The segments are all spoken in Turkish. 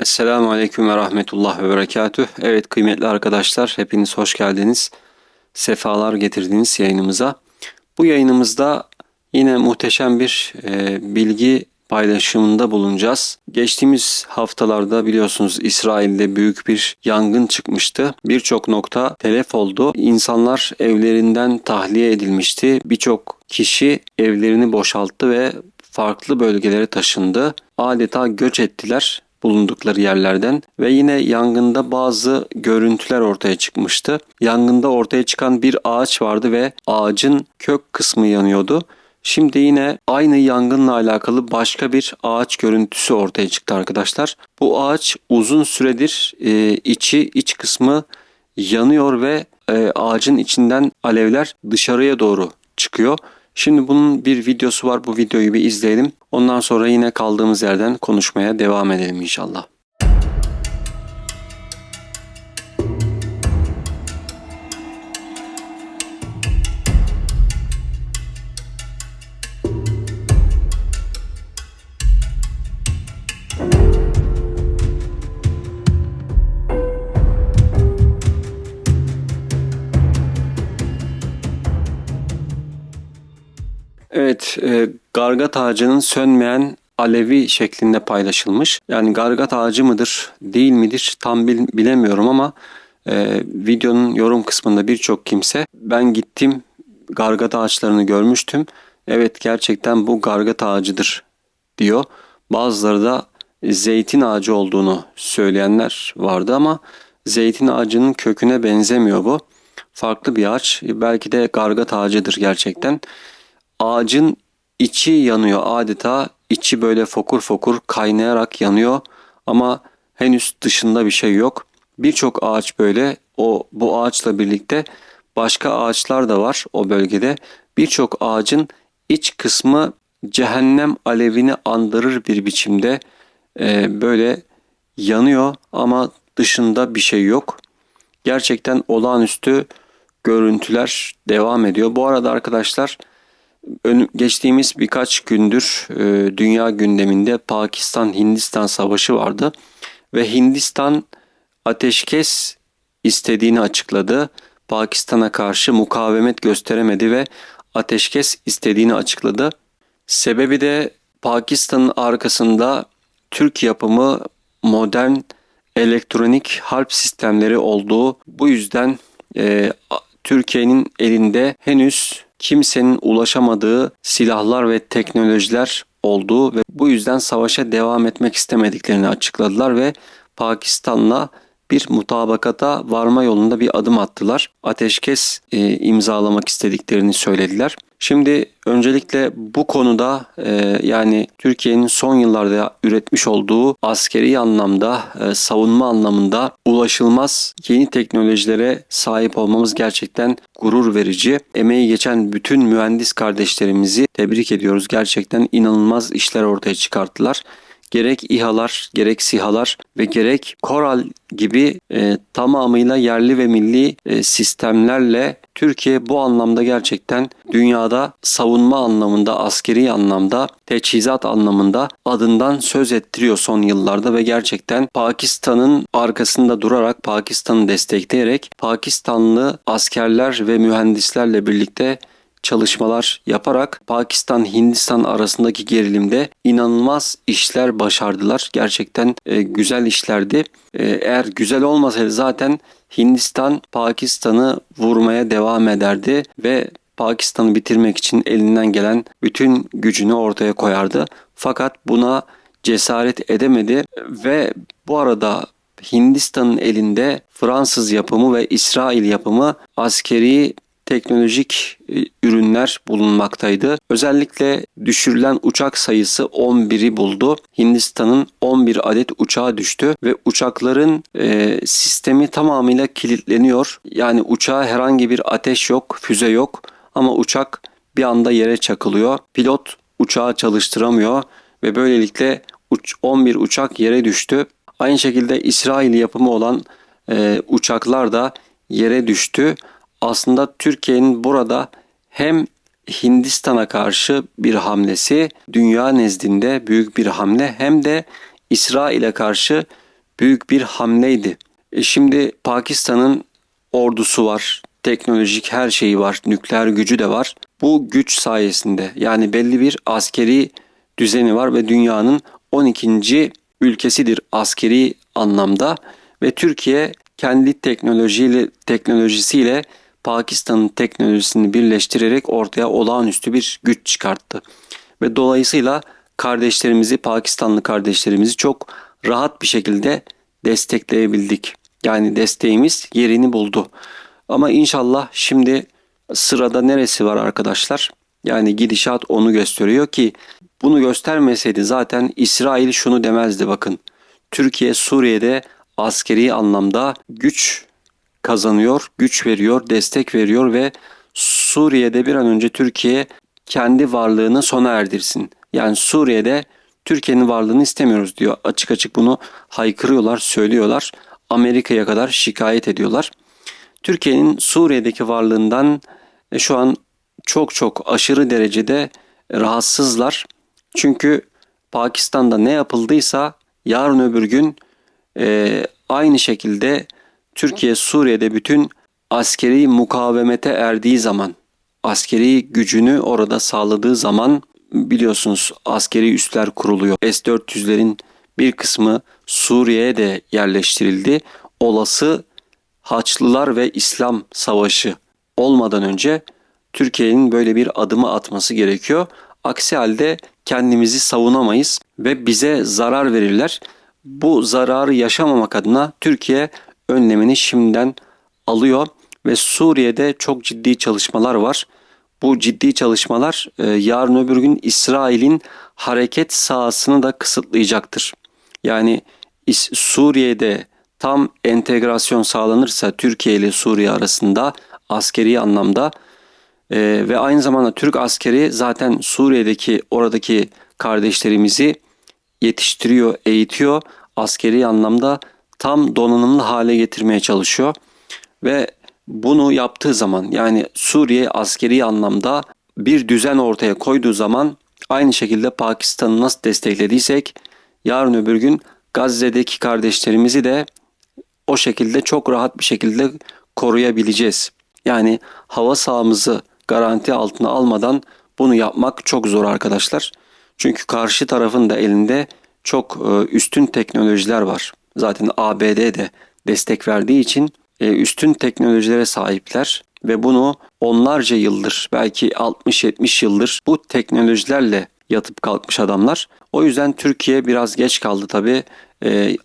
Esselamu Aleyküm ve Rahmetullah ve Berekatüh. Evet kıymetli arkadaşlar hepiniz hoş geldiniz. Sefalar getirdiniz yayınımıza. Bu yayınımızda yine muhteşem bir e, bilgi paylaşımında bulunacağız. Geçtiğimiz haftalarda biliyorsunuz İsrail'de büyük bir yangın çıkmıştı. Birçok nokta telef oldu. İnsanlar evlerinden tahliye edilmişti. Birçok kişi evlerini boşalttı ve farklı bölgelere taşındı. Adeta göç ettiler bulundukları yerlerden ve yine yangında bazı görüntüler ortaya çıkmıştı. Yangında ortaya çıkan bir ağaç vardı ve ağacın kök kısmı yanıyordu. Şimdi yine aynı yangınla alakalı başka bir ağaç görüntüsü ortaya çıktı arkadaşlar. Bu ağaç uzun süredir e, içi iç kısmı yanıyor ve e, ağacın içinden alevler dışarıya doğru çıkıyor. Şimdi bunun bir videosu var. Bu videoyu bir izleyelim. Ondan sonra yine kaldığımız yerden konuşmaya devam edelim inşallah. Evet, e, gargat ağacının sönmeyen alevi şeklinde paylaşılmış. Yani gargat ağacı mıdır, değil midir tam bil- bilemiyorum ama e, videonun yorum kısmında birçok kimse ben gittim gargat ağaçlarını görmüştüm. Evet gerçekten bu gargat ağacıdır diyor. Bazıları da zeytin ağacı olduğunu söyleyenler vardı ama zeytin ağacının köküne benzemiyor bu. Farklı bir ağaç. Belki de gargat ağacıdır gerçekten ağacın içi yanıyor adeta içi böyle fokur fokur kaynayarak yanıyor ama henüz dışında bir şey yok. Birçok ağaç böyle o bu ağaçla birlikte başka ağaçlar da var o bölgede. Birçok ağacın iç kısmı cehennem alevini andırır bir biçimde e, böyle yanıyor ama dışında bir şey yok. Gerçekten olağanüstü görüntüler devam ediyor. Bu arada arkadaşlar Ön, geçtiğimiz birkaç gündür e, dünya gündeminde Pakistan-Hindistan savaşı vardı ve Hindistan ateşkes istediğini açıkladı. Pakistan'a karşı mukavemet gösteremedi ve ateşkes istediğini açıkladı. Sebebi de Pakistan'ın arkasında Türk yapımı modern elektronik harp sistemleri olduğu bu yüzden e, Türkiye'nin elinde henüz kimsenin ulaşamadığı silahlar ve teknolojiler olduğu ve bu yüzden savaşa devam etmek istemediklerini açıkladılar ve Pakistan'la bir mutabakata varma yolunda bir adım attılar. Ateşkes e, imzalamak istediklerini söylediler. Şimdi öncelikle bu konuda e, yani Türkiye'nin son yıllarda üretmiş olduğu askeri anlamda, e, savunma anlamında ulaşılmaz yeni teknolojilere sahip olmamız gerçekten gurur verici. Emeği geçen bütün mühendis kardeşlerimizi tebrik ediyoruz. Gerçekten inanılmaz işler ortaya çıkarttılar gerek İHA'lar, gerek SİHA'lar ve gerek Koral gibi e, tamamıyla yerli ve milli e, sistemlerle Türkiye bu anlamda gerçekten dünyada savunma anlamında, askeri anlamda, teçhizat anlamında adından söz ettiriyor son yıllarda ve gerçekten Pakistan'ın arkasında durarak, Pakistan'ı destekleyerek Pakistanlı askerler ve mühendislerle birlikte çalışmalar yaparak Pakistan-Hindistan arasındaki gerilimde inanılmaz işler başardılar. Gerçekten e, güzel işlerdi. E, eğer güzel olmasaydı zaten Hindistan Pakistan'ı vurmaya devam ederdi ve Pakistan'ı bitirmek için elinden gelen bütün gücünü ortaya koyardı. Fakat buna cesaret edemedi ve bu arada Hindistan'ın elinde Fransız yapımı ve İsrail yapımı askeri teknolojik e, ürünler bulunmaktaydı. Özellikle düşürülen uçak sayısı 11'i buldu. Hindistan'ın 11 adet uçağı düştü ve uçakların e, sistemi tamamıyla kilitleniyor. Yani uçağa herhangi bir ateş yok, füze yok ama uçak bir anda yere çakılıyor. Pilot uçağı çalıştıramıyor ve böylelikle 11 uçak yere düştü. Aynı şekilde İsrail yapımı olan e, uçaklar da yere düştü aslında Türkiye'nin burada hem Hindistan'a karşı bir hamlesi dünya nezdinde büyük bir hamle hem de İsrail'e karşı büyük bir hamleydi. E şimdi Pakistan'ın ordusu var, teknolojik her şeyi var, nükleer gücü de var. Bu güç sayesinde yani belli bir askeri düzeni var ve dünyanın 12. ülkesidir askeri anlamda ve Türkiye kendi teknolojiyle teknolojisiyle Pakistan'ın teknolojisini birleştirerek ortaya olağanüstü bir güç çıkarttı. Ve dolayısıyla kardeşlerimizi, Pakistanlı kardeşlerimizi çok rahat bir şekilde destekleyebildik. Yani desteğimiz yerini buldu. Ama inşallah şimdi sırada neresi var arkadaşlar? Yani gidişat onu gösteriyor ki bunu göstermeseydi zaten İsrail şunu demezdi bakın. Türkiye Suriye'de askeri anlamda güç kazanıyor, güç veriyor, destek veriyor ve Suriye'de bir an önce Türkiye kendi varlığını sona erdirsin. Yani Suriye'de Türkiye'nin varlığını istemiyoruz diyor. Açık açık bunu haykırıyorlar, söylüyorlar. Amerika'ya kadar şikayet ediyorlar. Türkiye'nin Suriye'deki varlığından e, şu an çok çok aşırı derecede rahatsızlar. Çünkü Pakistan'da ne yapıldıysa yarın öbür gün e, aynı şekilde Türkiye Suriye'de bütün askeri mukavemete erdiği zaman, askeri gücünü orada sağladığı zaman biliyorsunuz askeri üsler kuruluyor. S-400'lerin bir kısmı Suriye'ye de yerleştirildi. Olası Haçlılar ve İslam savaşı olmadan önce Türkiye'nin böyle bir adımı atması gerekiyor. Aksi halde kendimizi savunamayız ve bize zarar verirler. Bu zararı yaşamamak adına Türkiye önlemini şimdiden alıyor ve Suriye'de çok ciddi çalışmalar var. Bu ciddi çalışmalar e, yarın öbür gün İsrail'in hareket sahasını da kısıtlayacaktır. Yani Suriye'de tam entegrasyon sağlanırsa Türkiye ile Suriye arasında askeri anlamda e, ve aynı zamanda Türk askeri zaten Suriye'deki oradaki kardeşlerimizi yetiştiriyor, eğitiyor. Askeri anlamda tam donanımlı hale getirmeye çalışıyor. Ve bunu yaptığı zaman yani Suriye askeri anlamda bir düzen ortaya koyduğu zaman aynı şekilde Pakistan'ı nasıl desteklediysek yarın öbür gün Gazze'deki kardeşlerimizi de o şekilde çok rahat bir şekilde koruyabileceğiz. Yani hava sahamızı garanti altına almadan bunu yapmak çok zor arkadaşlar. Çünkü karşı tarafın da elinde çok e, üstün teknolojiler var. Zaten ABD de destek verdiği için e, üstün teknolojilere sahipler ve bunu onlarca yıldır belki 60-70 yıldır bu teknolojilerle yatıp kalkmış adamlar. O yüzden Türkiye biraz geç kaldı tabi.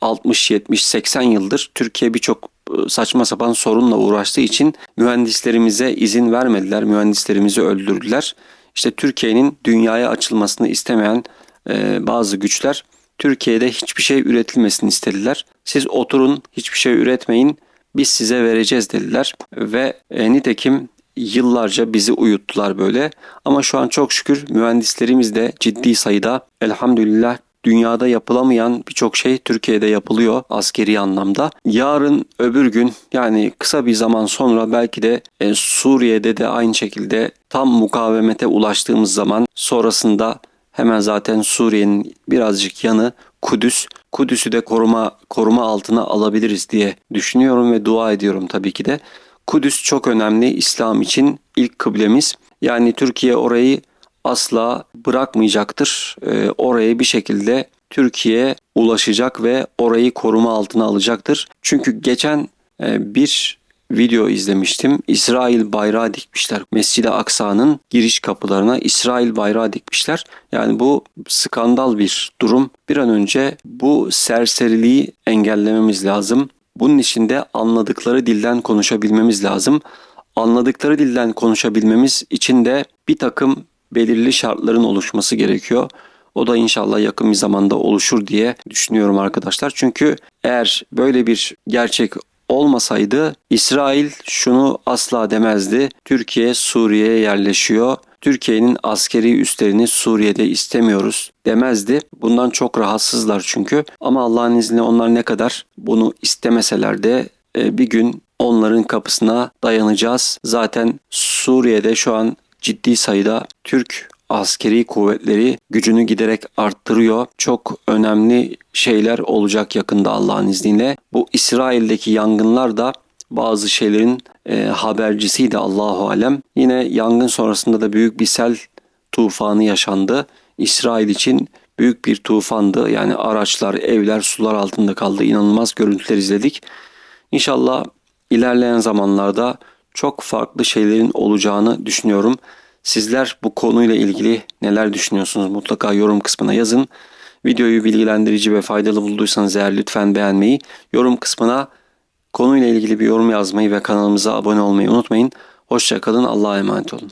60, 70, 80 yıldır Türkiye birçok e, saçma sapan sorunla uğraştığı için mühendislerimize izin vermediler. Mühendislerimizi öldürdüler. İşte Türkiye'nin dünyaya açılmasını istemeyen e, bazı güçler Türkiye'de hiçbir şey üretilmesini istediler. Siz oturun hiçbir şey üretmeyin biz size vereceğiz dediler ve e, nitekim yıllarca bizi uyuttular böyle. Ama şu an çok şükür mühendislerimiz de ciddi sayıda elhamdülillah dünyada yapılamayan birçok şey Türkiye'de yapılıyor askeri anlamda. Yarın öbür gün yani kısa bir zaman sonra belki de e, Suriye'de de aynı şekilde tam mukavemete ulaştığımız zaman sonrasında hemen zaten Suriye'nin birazcık yanı Kudüs. Kudüs'ü de koruma koruma altına alabiliriz diye düşünüyorum ve dua ediyorum tabii ki de. Kudüs çok önemli İslam için ilk kıblemiz. Yani Türkiye orayı asla bırakmayacaktır. Ee, oraya bir şekilde Türkiye ulaşacak ve orayı koruma altına alacaktır. Çünkü geçen e, bir video izlemiştim. İsrail bayrağı dikmişler. Mescid-i Aksa'nın giriş kapılarına İsrail bayrağı dikmişler. Yani bu skandal bir durum. Bir an önce bu serseriliği engellememiz lazım. Bunun için de anladıkları dilden konuşabilmemiz lazım. Anladıkları dilden konuşabilmemiz için de bir takım belirli şartların oluşması gerekiyor. O da inşallah yakın bir zamanda oluşur diye düşünüyorum arkadaşlar. Çünkü eğer böyle bir gerçek olmasaydı İsrail şunu asla demezdi. Türkiye Suriye'ye yerleşiyor. Türkiye'nin askeri üslerini Suriye'de istemiyoruz demezdi. Bundan çok rahatsızlar çünkü. Ama Allah'ın izniyle onlar ne kadar bunu istemeseler de e, bir gün onların kapısına dayanacağız. Zaten Suriye'de şu an ciddi sayıda Türk askeri kuvvetleri gücünü giderek arttırıyor. Çok önemli şeyler olacak yakında Allah'ın izniyle. Bu İsrail'deki yangınlar da bazı şeylerin e, habercisiydi Allahu alem. Yine yangın sonrasında da büyük bir sel tufanı yaşandı. İsrail için büyük bir tufandı. Yani araçlar, evler sular altında kaldı. İnanılmaz görüntüler izledik. İnşallah ilerleyen zamanlarda çok farklı şeylerin olacağını düşünüyorum. Sizler bu konuyla ilgili neler düşünüyorsunuz? Mutlaka yorum kısmına yazın. Videoyu bilgilendirici ve faydalı bulduysanız eğer lütfen beğenmeyi, yorum kısmına konuyla ilgili bir yorum yazmayı ve kanalımıza abone olmayı unutmayın. Hoşçakalın, Allah'a emanet olun.